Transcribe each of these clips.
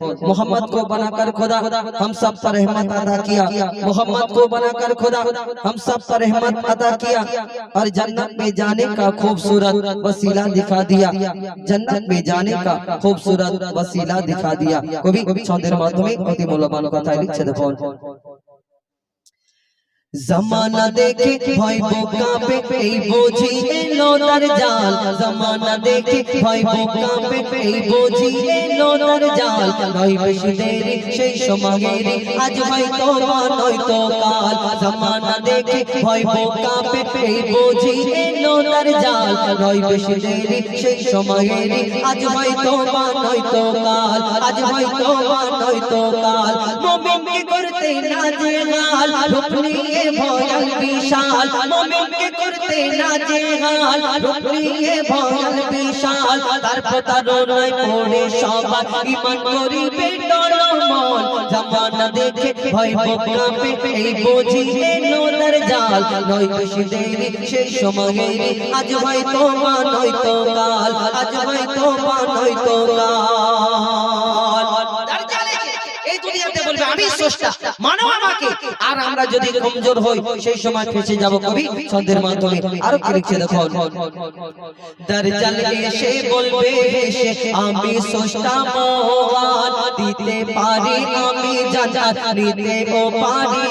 मोहम्मद को बनाकर खुदा हम सब पर रहमत अदा किया मोहम्मद को बनाकर खुदा हम सब पर रहमत अदा किया और जन्नत में जाने का खूबसूरत वसीला दिखा दिया जन्नत में जाने का खूबसूरत वसीला दिखा दिया কবি ছন্দের মাধ্যমে অতি মূল্যবান কথায় লিখছে দেখুন জামানা দেখে ভয় কাঁপে এই বুঝি তার জাল জামানা দেখে ভয় কাঁপে এই বুঝি তার জাল নয় বেশি দেরি সেই সময়ের আজ হয়তো বা কাল জামানা দেখে ভয় এই বুঝি এলো জাল নয় বেশি সেই সময়ের আজ হয়তো বা কাল আজ হয়তো বা কাল মোমিনকে করতে না হাল রূপ নিয়ে ভয়াল বিশাল। মোমিনকে করতে না যে হাল রূপ নিয়ে ভয়াল বিশাল। তার প্রতারণায় পড়ে সবার। ইমান করিবে টলমল। জামানা দেখে ভয় কাঁপে। এই বুঝি এলো তার জাল। নয় বেশি দেরি সেই সময়ে আজ হয়তো মা নয়তো কাল। আজ হয়তো মা নয়তো কাল। আমি স্রষ্টা মানো আমাকে। আর আমরা যদি কমজোর হই, সেই সময় ফেসে যাব কবি ছন্দের মাধ্যমে। আরও কি লিখছে দেখো দরজাল এসে বলবে হেসে আমি স্রষ্টা মহান। দিতে পারি আমি জান্নাত নিতে ও পারি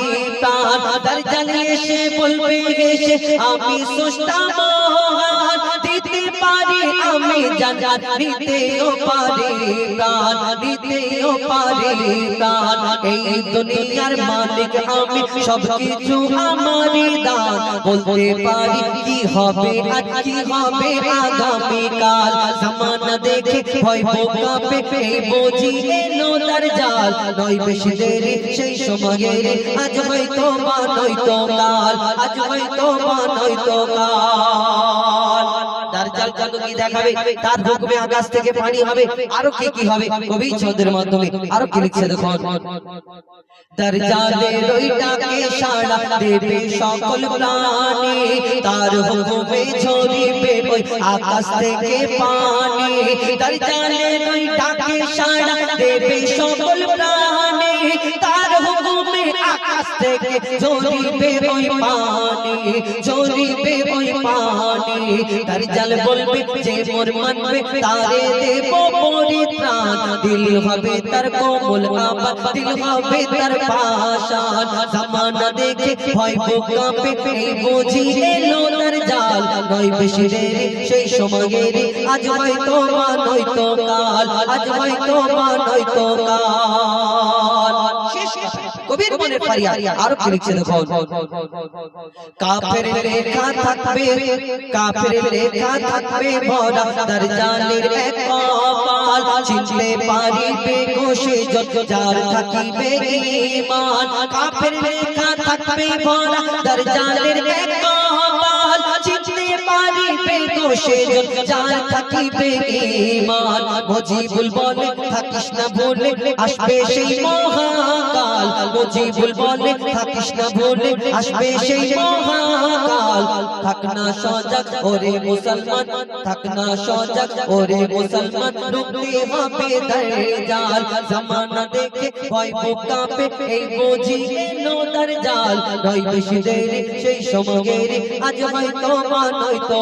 তার দরজাল এসে বলবে হেসে আমি স্রষ্টা মহান। দিতে পারি, আমি জান্নাত নিতে ও পারি, প্রাণ নিতে ও পারি, প্রাণ। এই দুনিয়ার মালিক আমি সব কিছু আমারই দান। বলতে পারি, কি হবে আজ কি হবে আগামী কাল? জামানা দেখে ভয় কাঁপে, এই বুঝি এলো তার জাল। নয় বেশি দেরি, সেই সময়ে আজ হয়তো বা নয়তো কাল, আজ হয়তো বা নয়তো কাল। তার জাল কত কি দেখাবে? তার হুকুমে আকাশ থেকে পানি হবে। আরও কি কি হবে? কবি ছন্দের মাধ্যমে আরও কি লিখছে দেখুন। তার জালে রইটাকে সাড়া দেবে সকল প্রাণী। তার হুকুমে ঝরিবে ওই আকাশ থেকে পানি। তার জালে जोरी पे कोई पानी जोरी पे कोई पानी दर्जल बोलबे जे मोर मन में तारे देबो পরিত্রাণ দিল হবে তার কোমল আবার দিল হবে তার পাশান জামানা দেখে ভয় বোকাপে এই বুঝি এলো তার জাল। নয় বেশি রে সেই সময়ে রে আজ হয়তো মা নয়তো কাল, আজ হয়তো মা নয়তো কাল। কবির মনে ফারিয়া আরও কি লিখছে দেখুন কাফের লেখা থাকবে কাফের লেখা থাকবে ভরা দরজালের এক কপাল। চিনতে পারিবে কোষে যত যার থাকিবে ইমান কাফের লেখা থাকবে ভরা দরজালের এক কপাল চিনতে পারিবে যার থাকিবে ঈমান। মুজিবুল বলে থাকিস না ভুলে, আসবে সেই মহাকাল। মুজিবুল বলে থাকিস না ভুলে, আসবে সেই মহাকাল। থাক সজাগ ওরে মুসলমান, থাক না সজাগ ওরে মুসলমান। রুখতে হবে দরজাল, জামানা দেখে ভয় কাঁপে এই বুঝি এলো দরজাল। নয় বেশি দেরি সেই সময়ের আজ হয়তো মা নয়তো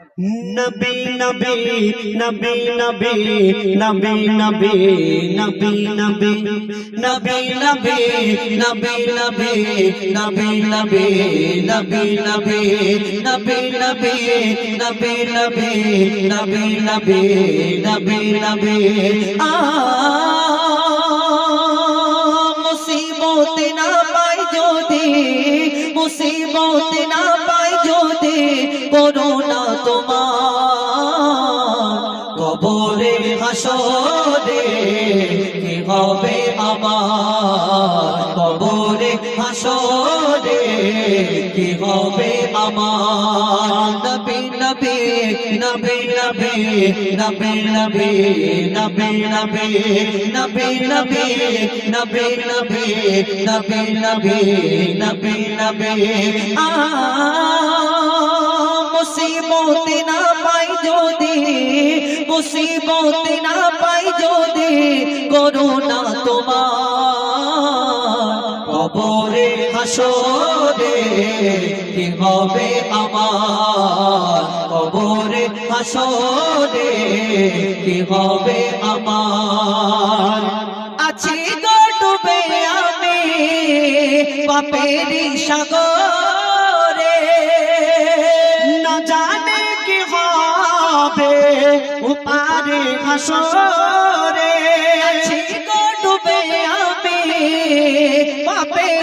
নবী নবী নবী নবী নবী নবী নবী নবী নবী নবী মুসিবত না পাই যদি মুসিবত না পাই যদি করোনা কি হবে আমার নবী নবী নবী নবী নবী নবী নবী নবী নবী নবী নবী নবী নবী নবী নবী নবী আ মুসিবত না পাই যদি মুসিবত না পাই যদি করোনা তোমার হাসরে কি হবে আমার? কবরে হাসরে কি হবে আমার? আছি গো ডুবে আমি পাপেরি সাগরে। না জানে কি হবে উপারে হাসরে।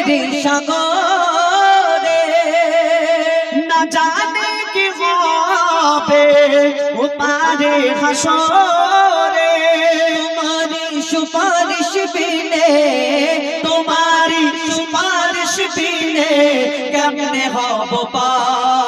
পাপেরি সাগরে না জানে কি হবে উপারে হাসরে। তোমারি সুপারিশ বিনে তোমারি সুপারিশ বিনে কেমনে হব পার?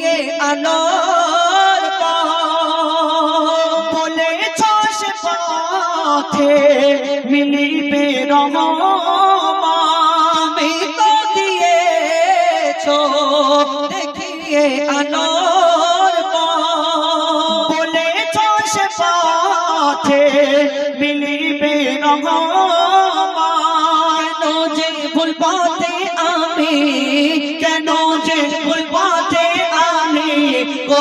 আলোর। বলেছ সে পথে মিলিবে রহমা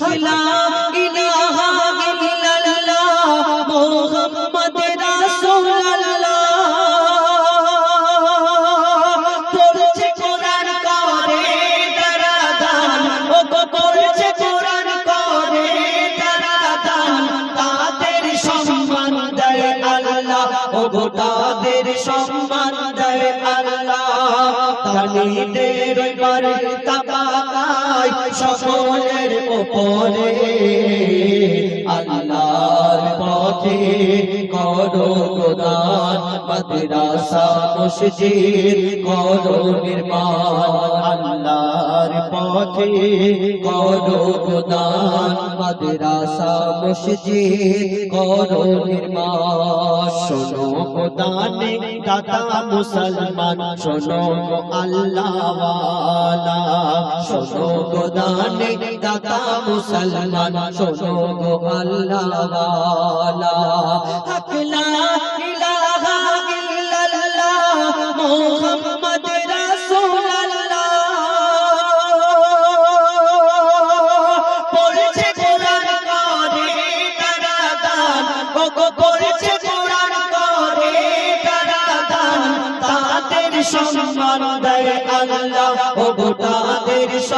খিলা সকলের উপরে আল্লাহর পথে করো গোদান মাদ্রাসা মসজিদ করো নির্মাণ। আল্লাহর মুসলমান শোনো আল্লাহওয়ালা। শোনো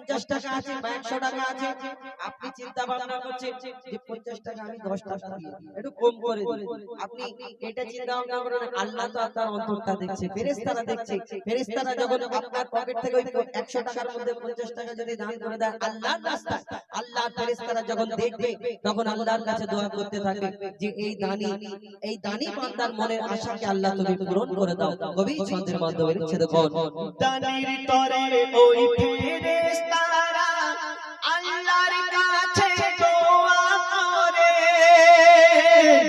পঞ্চাশ টাকা আছে বা একশো টাকা আছে আপনি চিন্তা ভাবনা করছেন যে পঞ্চাশ টাকা আমি দশ টাকা একটু কম করে আপনি এটা চিন্তা ভাবনা করেন আল্লাহ তো আপনার অন্তরটা দেখছে ফেরেশতারা দেখছে। ফেরেশতারা যখন আপনার পকেট থেকে ওই একশো টাকার মধ্যে পঞ্চাশ টাকা যদি দান করে দেয় আল্লাহর রাস্তায় আল্লাহর ফেরেশতারা যখন দেখবে তখন আল্লাহর কাছে দোয়া করতে থাকবে যে এই দানি এই দানি বান্দার মনের আশাকে আল্লাহ তুমি পূরণ করে দাও। কবি ছন্দের মাধ্যমে লিখছে দেখুন দানির তরে ওই ফেরেশতারা আল্লাহর কাছে দোয়া করে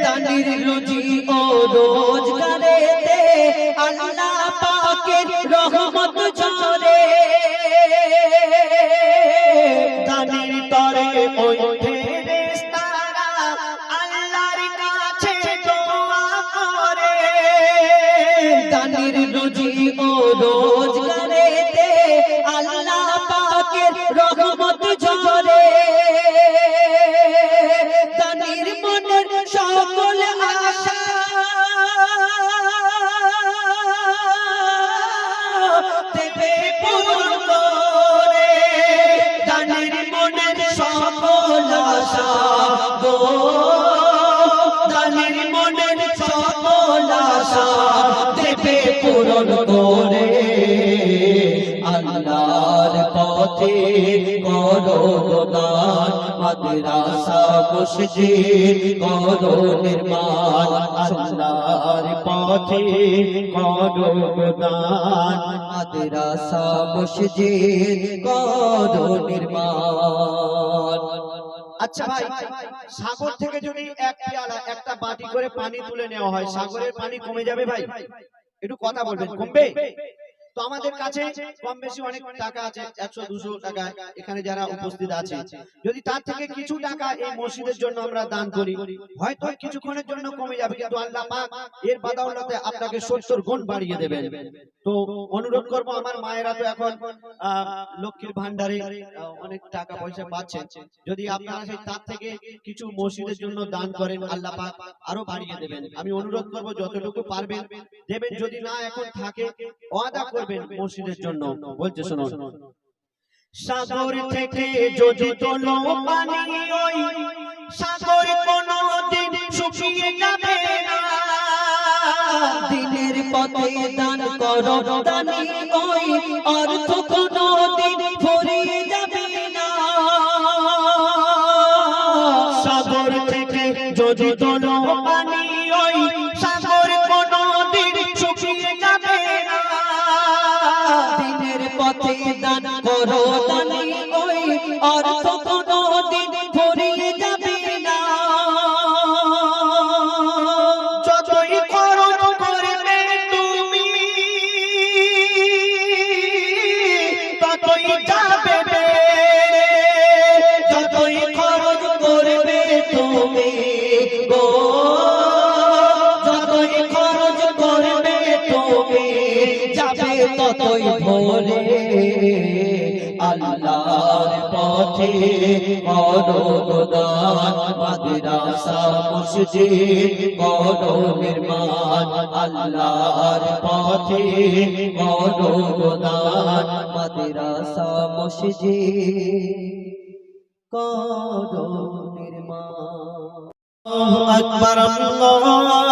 দানির রুজি ও রোজগারেতে আল্লাহ পাকের রহমত ঝরে দানির তরে ওই দানির আল্লাহ পাকের রহমত পথে করো দান মাদ্রাসা, মসজিদ করো নির্মাণ আল্লাহর পথে করো দান মাদ্রাসা, মসজিদ করো নির্মাণ আচ্ছা ভাই, সাগর থেকে যদি এক পেয়ালা, একটা বাটি করে পানি তুলে নেওয়া হয়, সাগরের পানি কমে যাবে ভাই? একটু কথা বলবেন, কমবে? তো আমাদের কাছে কম বেশি অনেক টাকা আছে, একশো, দুশো টাকা এখানে যারা উপস্থিত আছে। যদি তার থেকে কিছু টাকা এই মসজিদের জন্য আমরা দান করি, হয়তো কিছুক্ষণের জন্য কমে যাবে, কিন্তু আল্লাহ পাক এর বাদাউল্লাতে আপনাকে সত্তর গুণ বাড়িয়ে দেবেন। তো অনুরোধ করব আমার মায়েরা তো এখন লক্ষ্মীর ভান্ডারে অনেক টাকা পয়সা পাচ্ছেন। যদি আপনারা সেই তার থেকে কিছু মসজিদের জন্য দান করেন, আল্লাহ পাক আরও বাড়িয়ে দেবেন। আমি অনুরোধ করব যতটুকু পারবেন, দেবেন। যদি না এখন থাকে, ওয়াদা করবেন মসজিদের জন্য। বলছে শোনো সাগর থেকে যদি তোলো পানি ওই সাগর কোনো দিন শুকিয়ে যাবে না। দিনের পথে দান করো দানি ওই অর্থ ততই ভোরে আল্লাহর পথে করো দান মাদ্রাসা, মসজিদ করো নির্মাণ আল্লাহর পথে করো দান মাদ্রাসা, মসজিদ করো নির্মাণ আকবর, আল্লাহ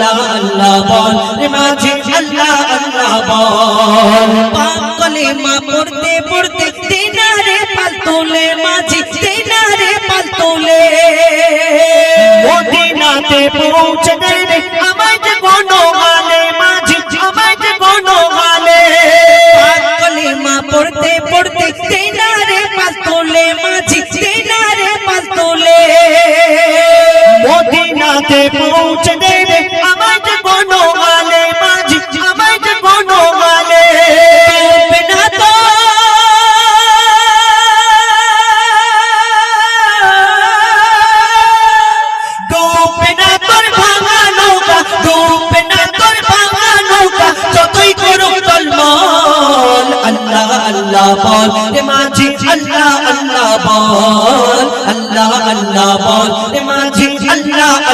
আল্লাহ আল্লাহ বল রে আল্লাহ আল্লাহ বল। পাক কলেমা পড়তে পড়তে দিনারে পাল তোলে মাঝি দিনারে পাল তোলে মদিনাতে পৌঁছে দেবে আমায় যে কোনো গালে মাঝি আমায় যে কোনো গালে পাক কলেমা পড়তে পড়তে দিনারে পাল তোলে মাঝি মদিনাতে পৌঁছে দেবে আমায় যে কোনো গালে মাঝি আমায় যে কোনো গালে বিনা তো ডুবে না তোর ভাঙা নৌকা ডুবে না তোর ভাঙা নৌকা যতই করুক বল আল্লাহ আল্লাহ বল রে মাঝি আল্লাহ আল্লাহ বল আল্লাহ আল্লাহ বল রে মাঝি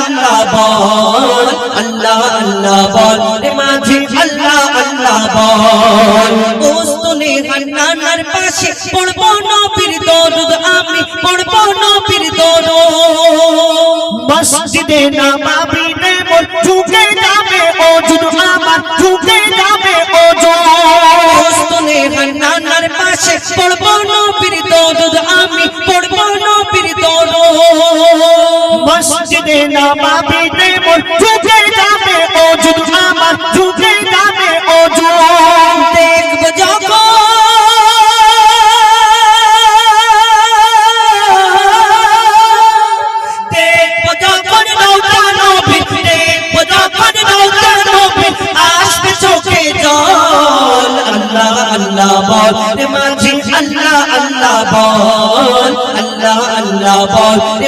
আল্লাহ বল, আল্লাহ আল্লাহ বল। রে মাঝি আল্লাহ আল্লাহ বল। ওস্তনে হান্নানার পাশে পড়ব নবীর দরুদ, আমি পড়ব নবীর দরুদ। মসজিদে নববী রে মোর ঝুঁকে পাশে পড়ব নবীর দরুদ আমি পড়ব নবীর দরুদ। মসজিদে নববী নে মোর যাবে ওজুদ আমার যাবে দেখব যখন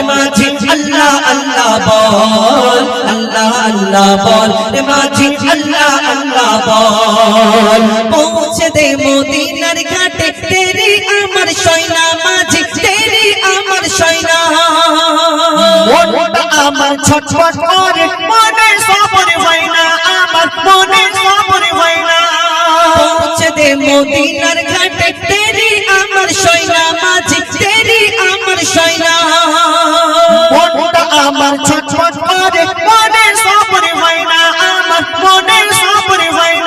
মাঝি আল্লাহ আল্লাহ বল, আল্লাহ আল্লাহ বল। রে মাঝি আল্লাহ আল্লাহ বল। পৌঁছে দে মদিনার ঘাটে আমার সয়না, মাঝি আমার মনটা আমার ছটফট করে মনে সবর হয় না, আমার মনে সবর হয় না। পৌঁছে দে মদিনার ঘাটে, তেরি আমার সয়না। ছটফট করে মনে সবর হয় না, আমার মনে হয়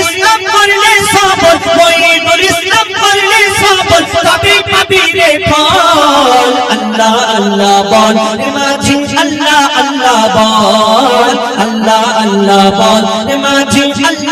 ইসলাম। করলে সবর মঈদুল ইসলাম করলে সবর, তবে পাবি রে মাঝি, আল্লাহ আল্লাহ বল, আল্লাহ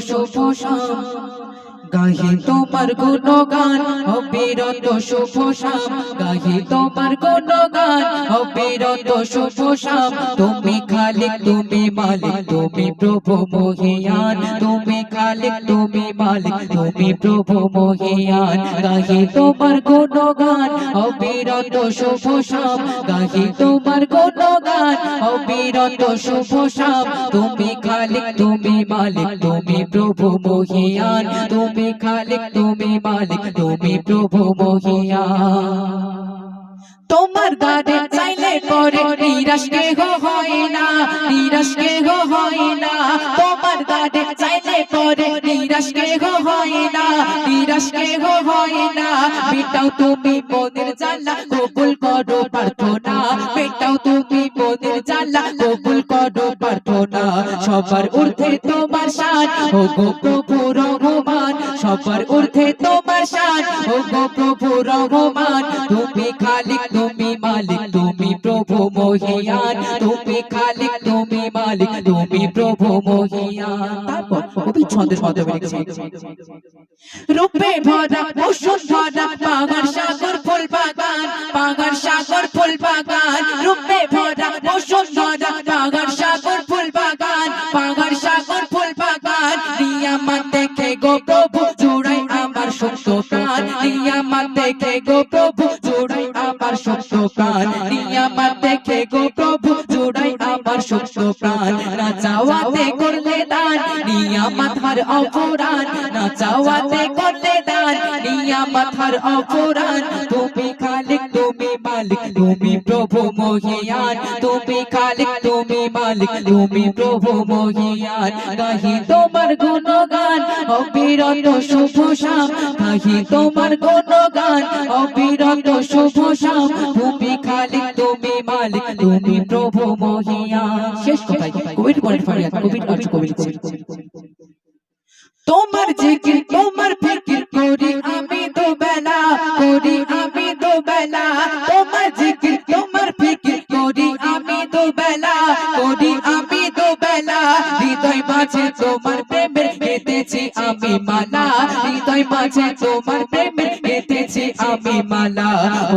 শুভ শাম গাহি তোমার গুণগান, অবিরত শুভ শাম। গাহি তোমার গুণগান, অবিরত শুভ শাম। তুমি খালিক, তুমি মালিক, তুমি প্রভু মহিয়ান। তুমি খালিক, তুমি মালিক, তুমি প্রভু মহিয়ান। গাহি তোমার গুণগান, অবিরত শুভ শাম। গাহি তোমার গুণগান, অবিরত শুভ শাম। তুমি খালিক, তুমি মালিক, তুমি প্রভু মহিয়ান। তুমি খালিক, তুমি মালিক, তুমি প্রভু মহিয়ান তোমার গানে চাইলে পরে নিরাশ কেহ হয় না, নিরাশ কেহ হয় না। তোমার গানে চাইলে পরে নিরাশ কেহ হয় না, নিরাশ কেহ হয় না। বেটাও তুমি মনের জ্বালা কবুল করো প্রার্থনা। বেটাও তুমি মনের জ্বালা কবুল করো প্রার্থনা। সবার ঊর্ধ্বে তোমার শান ও গো প্রভু সবার ঊর্ধ্বে তোমার শান ও গো প্রভু রহমান, তুমি খালিক, তুমি মালিক, তুমি প্রভু মহিয়ান। তুমি খালিক, তুমি মালিক, তুমি প্রভু মহিয়ান। তারপর কবি ছন্দের মাধ্যমে লিখছে। রূপে ভরা মৌসুম ভরা পাগার সাগর ফুল বাগান পাগার সাগর ফুল বাগান। রূপে ভরা মৌসুম ভরা পাগার দেখে গো প্রভু, জুড়াই আমার সত্য প্রাণ। নিয়ামত দেখে গো প্রভু, জুড়াই আমার সত্য প্রাণ। না চাওয়াতে করলে দান, নিয়ামত হর অপরাণ। না চাওয়াতে করলে দান, নিয়ামত হর অপরাণ। তুমি খালিক, তুমি মালিক, তুমি প্রভু মহিয়ান। তুমি খালিক, তুমি মালিক, তুমি প্রভু মহিয়ান। গাহি তোমার গুণগান, অবিরত শুভ শাম। গাহি তোমার গুণগান, অবিরত শুভ শাম। ভূমি খালিক, তুমি মালিক, তুমি প্রভু মহিয়া। শেষ কথায় ফারিয়াদ কবির কবির কবির তোমার জিকির, তোমার আমি মালা, হৃদয় মাঝে তোমার প্রেমের গেতেছি আমি মালা।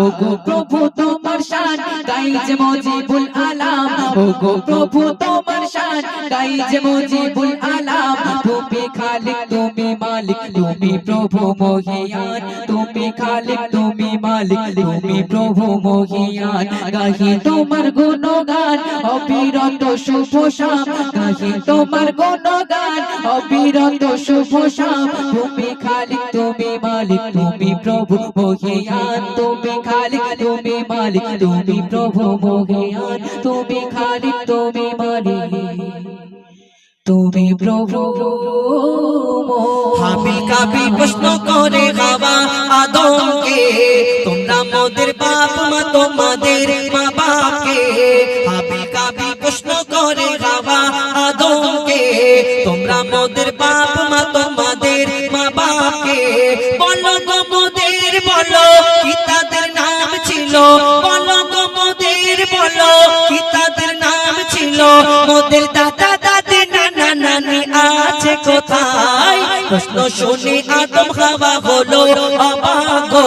ও গো প্রভু, তোমার শান, গাই যে মজিবুল আলাম। ও গো প্রভু, তোমার শান, গাই যে মজিবুল আলাম। তুমি খালিক, তুমি মালিক, তুমি প্রভু মহিয়ান। তুমি খালিক, তুমি মালিক, তুমি প্রভু মহিয়ান। গাহি তোমার গুণগান, অবিরত শুভ শাম। গাহি তোমার গুণগান, অবিরত শুভ শাম। তুমি খালিক, তুমি মালিক, তুমি প্রভু মহিয়ান। তুমি খালিক, তুমি মালিক, তুমি প্রভু মহিয়ান। তুমি খালিক প্রভু হাবিল কাবিল প্রশ্ন করে বাবা, আদমকে, তোমরা মোদের বাপ মা, তোমাদের মা বাপকে। হাবিল কাবিল প্রশ্ন করে বাবা, আদমকে, তোমরা মোদের বাপ মা, তোমাদের মা বাপকে। বলো গো মোদের, বলো, কি নাম ছিল? বলো গো মোদের, বলো, কি নাম ছিল? মোদের দাদা আছে কোথায়? প্রশ্ন শুনে আদম হাওয়া হলো অবাক গো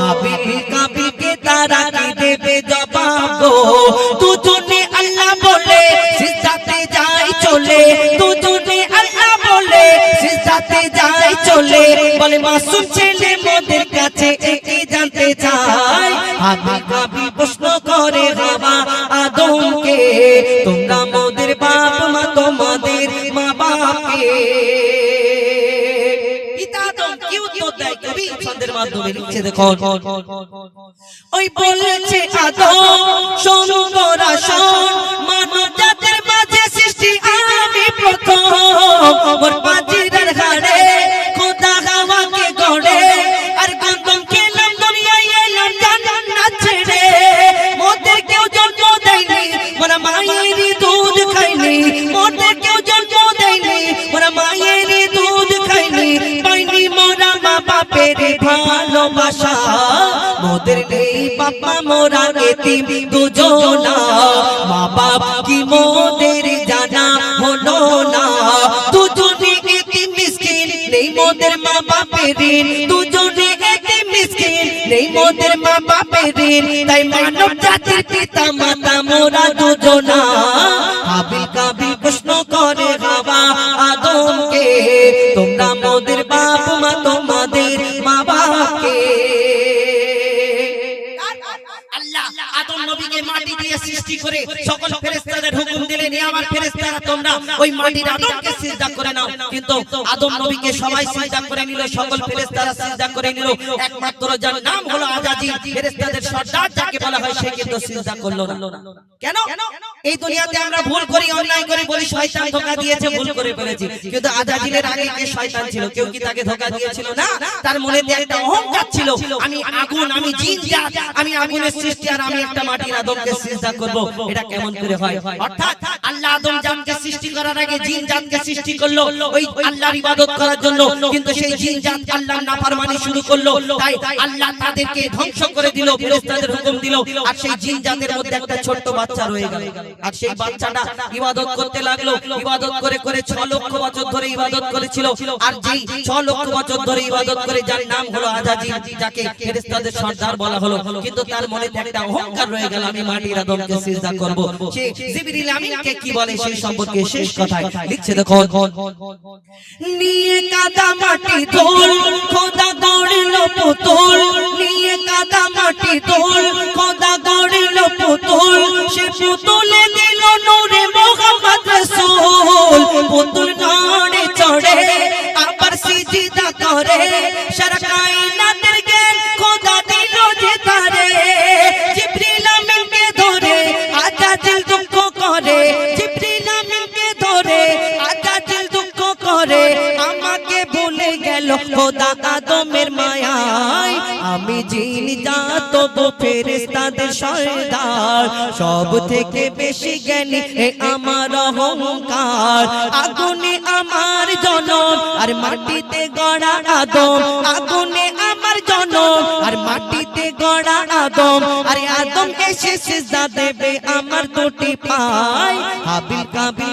হাবিল কাবিলকে তারা কি দেবে জবাব? দুজনে আল্লাহ বলে, সিজদাতে যায় চলে। দুজনে আল্লাহ বলে, সিজদাতে যায় চলে। বলে, মাসুম ছেলে মোদের কাছে একে জানতে চায় হাবিল কবি ছন্দের মাধ্যমে লিখছে দেখুন। ওই বলেছে আদম শোন তোরা ভালোবাসা। মোদের নেই বাবা, মোরা এতিম দুজনা। মা বাপ কি মোদের জানা হলো না? দুজনে এতিম মিসকিন, নেই মোদের মা বাপের ঋণ। দুজনে এতিম মিসকিন, নেই মোদের মা বাপের ঋণ। তাই মানব জাতির পিতা মাতা মোরা করে সকল ফেরেশতাদের হুকুম আমার ফেরেশতারা তোমরা ওই মাটির আদমকে সিজদা করে নাও। কিন্তু আদম নবীকে সবাই সিজদা করে নিল, সকল ফেরেশতারা সিজদা করে নিল। একমাত্র যার নাম হলো আজাজিল ফেরেশতাদের সর্দার যাকে বলা হয়, সে কিন্তু সিজদা করল না। কেন? এই দুনিয়াতে আমরা ভুল করি, অন্যায় করি বলি, শয়তান ধোকা দিয়েছে, ভুল করে ফেলেছি। কিন্তু আজাজিলের আগে কে শয়তান ছিল? কেউ কি তাকে ধোকা দিয়েছিল না? তার মনে একটা অহংকার ছিল। আমি আগুন, আমি জিন জাত, আমি আগুনের সৃষ্টি, আর আমি একটা মাটির আদমকে সিজদা করব। এটা কেমন করে হয়? অর্থাৎ আল্লাহ আদম জাতকে সৃষ্টি করার আগে জিন জাতকে সৃষ্টি করল ওই আল্লাহর ইবাদত করার জন্য। কিন্তু সেই জিন জাত আল্লাহর নাফরমানি শুরু করল তাই আল্লাহ তাদেরকে ধ্বংস করে দিল ফেরেশতাদের হুকুম দিল আর সেই জিন জাতের মধ্যে একটা ছোট্ট বাচ্চা রয়ে গেল। আর সেই বাচ্চাটা ইবাদত করতে লাগল ইবাদত করে করে 6 লক্ষ বছর ধরে ইবাদত করেছিল। আর যেই 6 লক্ষ বছর ধরে ইবাদত করে যার নাম হলো আজাজি যাকে ফেরেশতাদের সর্দার বলা হলো কিন্তু তার মনে একটা অহংকার রয়ে গেল আমি মাটির আদমকে সিজদা করব সে জিবরিল আমিনকে কি বলে সেই সম্পর্কে শেষ কথায় লিখছে দেখো নিয়ে কাদা মাটি তোল খোদা গড়ল পুতুল। নিয়ে কাদা মাটি তোল খোদা গড়ল পুতুল। সে পুতুলে দিল নূরে মোহাম্মদ রাসূল। পুতুল নড়ে চড়ে আবার সিজদা করে। সারা কায়নাতের জ্ঞান খোদা দিল যে তারে। খোদা আদমের মায়ায়। আমি জিন জাত গো ফেরেশতাদের সর্দার। সব থেকে বেশি জ্ঞানী এ আমার অহংকার। আগুনে আমার জনম আর মাটিতে গড়া আদম। আগুনে আমার জনম আর মাটিতে গড়া আদম। আরে আদম এসে সিজদা দেবে আমার দুটি পায়। হাবিল কাবিল